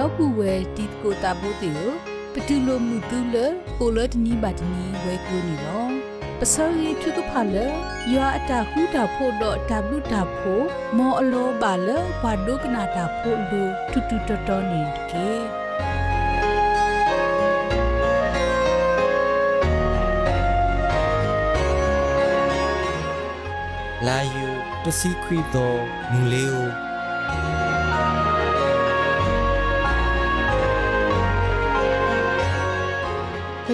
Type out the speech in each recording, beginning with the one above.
လောက်ကူဝဲတီကိုတာဘိုတေကိုပတူလိုမှုတူလပိုလတနီဘာတနီဝဲကူနီလောပစောရီထုကဖာလယောအတာခုတာဖို့တော့တဘလူတာဖို့မောအလောပါလဘာဒုကနာတာဖို့လူတူတူတတော်နေကေလာယူတစီခွီသောမူလေးကို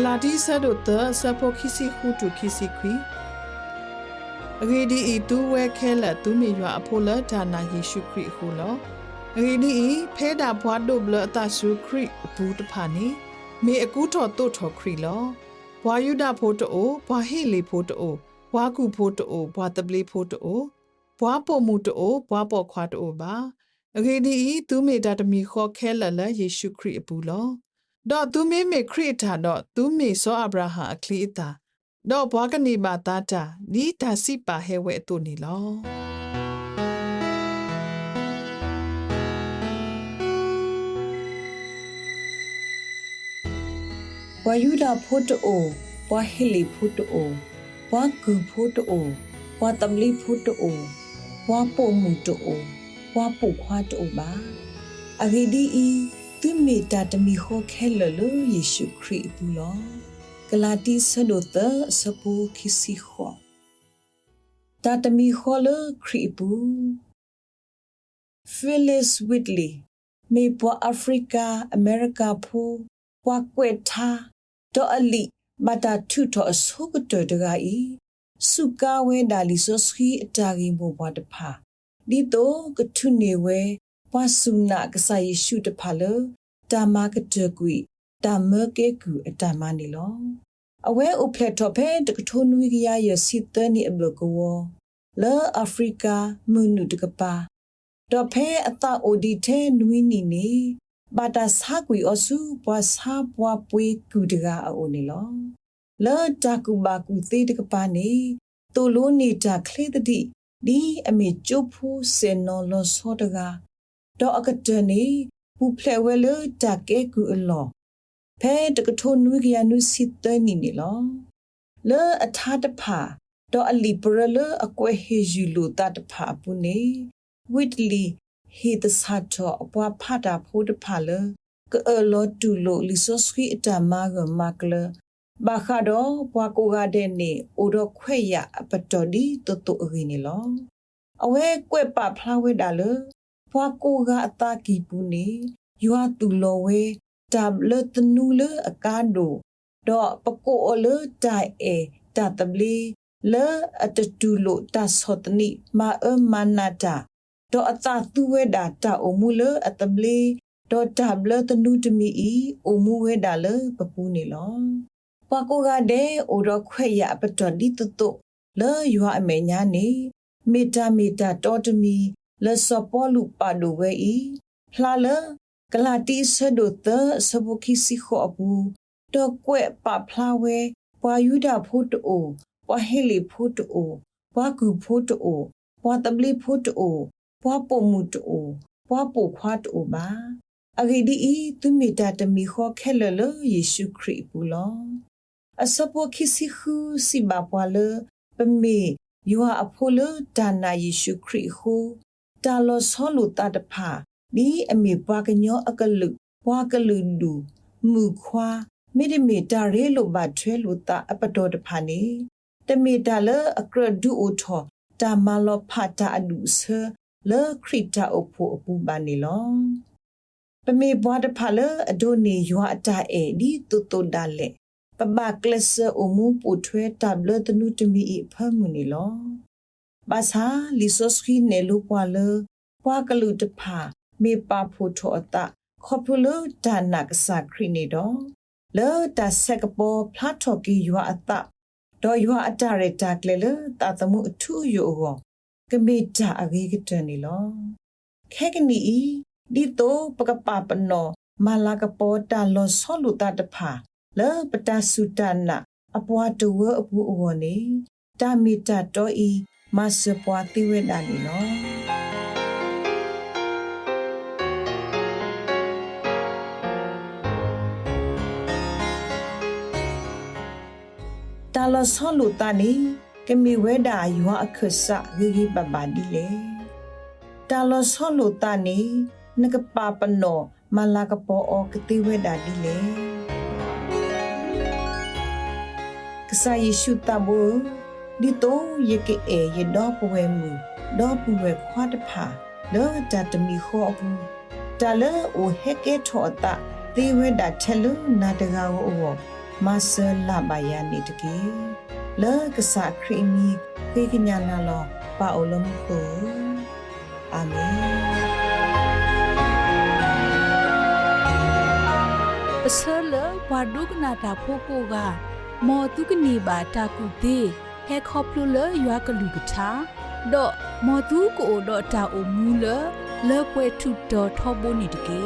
လာတိဆတ်တို့သဆဖို့ခိစီခုတုခိစီခွီအဂေဒီဤတူဝဲခဲလက်သူမေရွာအဖို့လဒါနာယေရှုခရစ်ဟုလောအဂေဒီဤဖဲတာဘွားတို့ဘလအတရှုခရစ်ဘူးတဖာနေမေအကူထော်တို့ထော်ခရစ်လောဘွာယုဒဖို့တိုဘွာဟေလီဖို့တိုဘွာကူဖို့တိုဘွာတပလီဖို့တိုဘွာပေါ်မှုတိုဘွာပေါ်ခွာတိုပါအဂေဒီဤသူမေတာတမီခေါ်ခဲလက်လက်ယေရှုခရစ်အပူလော တော့သူမေမေခရစ်တာတော့သူမေစောအဗရာဟံအခလီတာတော့ဘွားကနေပါတာတာနီးဒါစီပါဟဲဝဲတူနေလောဝါယူဒဖို့တိုဝါဟီလီဖို့တိုဝါကူဖို့တိုဝါတမ်လီဖို့တိုဝါပိုမှုတိုဝါပုခွာတိုပါအဂီဒီဤ သူမေတာတမီခိုခဲလလယေရှုခရစ်ဘူးလောဂလာတိဆဒိုတစပူခီစီခောတာတမီခောလခရစ်ဘူး Phyllis Whitley မေပွားအာဖရိကအမေရိကဖိုးပွားကွက်ထားတော့အလီမတာထုတော့အဆုကတော်တကဤစုကာဝဲဒါလီဆိုစခီအတာဂီမိုဘွားတဖာဒီတော့ကထုနေဝဲ ပွားစုနာကဆာယေရှုတဖာလတာမကတကွီတာမကေကူအတာမနီလောအဝဲအိုဖလက်တော့ဖဲတကထုံနွေကရရစီတနီအဘလကောလာအာဖရိကမွနုတကပါတော့ဖဲအတာအိုဒီထဲနွီနီနေဘာတာဆာကွီအဆူပွားဆာပွားပွေကူတကအိုနေလောလာတာကူဘာကူသေးတကပါနေတိုလိုနေတာခလေတတိဒီအမေကျုပ်ဖို့စင်နော်လောစောတက တော့အကတနေပူဖလဲဝဲလတာကဲကူအလောဖဲတကထုံနွေကရနုစစ်တနီနေလောလဲအထာတဖာတော့အလီပရလအကွဲဟေဂျူလိုတာတဖာပုနေဝစ်လီဟေတဆတ်တော့အပွားဖတာဖိုးတဖာလကအလောတူလိုလီဆိုစခီအတမာကမကလဘာခါတော့ဘွာကိုကတဲ့နေအိုတော့ခွဲ့ရအပတော်ဒီတတအရင်းနေလောအဝဲကွဲ့ပါဖလာဝဲတာလ ဘွာကိုကအတာကီပူနေယွာတူလောဝဲတဘလတနူလအကားဒိုတော့ပကိုအလတိုင်အေတတဘလီလဲအတတူလိုတဆောတနိမာအမနာတာတော့အသာသူဝဲတာတာအမှုလအတဘလီတော့တဘလတနူတမီအီအမှုဝဲတာလပပူးနေလောပကိုကတဲ့အိုတော့ခွဲ့ရပတော်ဒီတတုလဲယွာအမေညာနေမေတာမေတာတော်တမီ လဲစောပေါ်လူပါဒိုဝဲဤလှလကလာတီဆဒိုတစဘုခိစီခောအပူတော့ကွဲ့ပဖလာဝဲပွာယူဒဖို့တိုပွာဟေလီဖို့တိုပွာကူဖို့တိုပွာတဘလီဖို့တိုပွာပုံမှုတိုပွာပိုခွားတိုပါအဂိဒီဤသူမီတာတမီခောခဲလလယေရှုခရစ်ပူလောအစပိုခိစီခူစီဘာပွာလပမေယွာအဖိုလဒါနာယေရှုခရစ်ဟူ တာလောဆောလူတာတဖာဒီအမေပွားကညောအကလုပွားကလူဒူမူခွာမိဒမီတာရဲလိုဘထွဲလိုတာအပတော်တဖာနေတမီတာလအကရဒူအိုထောတာမလောဖတာအဒုဆလေခရစ်တာအဖို့အပူပါနေလောပမေဘွားတဖာလအဒိုနေယွာအတာအေဒီတူတူဒါလေပပကလစအမှုပူထွဲတဘလတနုတမီအဖမှုနေလော ဘာသာလီဆိုစခီနေလူပွာလပွာကလူတဖာမေပါဖို့ထောအတာခေါပလူဒါနကစာခရီနေတော့လောတာဆက်ကပေါ်ဖလာထော်ကီယွာအတာဒေါ်ယွာအတာရတာကလေလတာတမှုအထူးယောဟောကမေတာအဂေကတနေလောခဲကနီဤဒီတော့ပကပပနောမာလာကပေါ်တာလောဆောလူတာတဖာလောပတဆုတနာအပွားတဝအပူအဝနေတာမီတာတော့ဤ မဆွပွားတိဝိဒါလီလောတလဆောလူတနီကမီဝဲဒါယွာအခဆဂီဂီပပဒီလေတလဆောလူတနီနကပပနောမလာကပေါ်အောကတိဝဲဒါဒီလေကဆာယေရှုတဘူ ဒီတိုယေကေအေယေတော့ပဝဲမူတော့ပဝဲခွားတဖာလောတတမီခောဘူးတာလေအိုဟက်ကေထောတာတိဝဲဒါချဲလူနာတကာဝောမဆလာဘယာနီတကေလောကဆာခရီမီခေကညာနာလောပါအိုလမ်ကိုအာမင်ပစလဘဝဒုကနာတာဖိုကိုကမောတုကနေပါတာကူတေ ဟဲခေါပလူလရွာကလူကထာဒေါ်မောတုကိုဒေါ်တာအိုမူလလေပွဲထုတော်ထောဘိုနေတကေ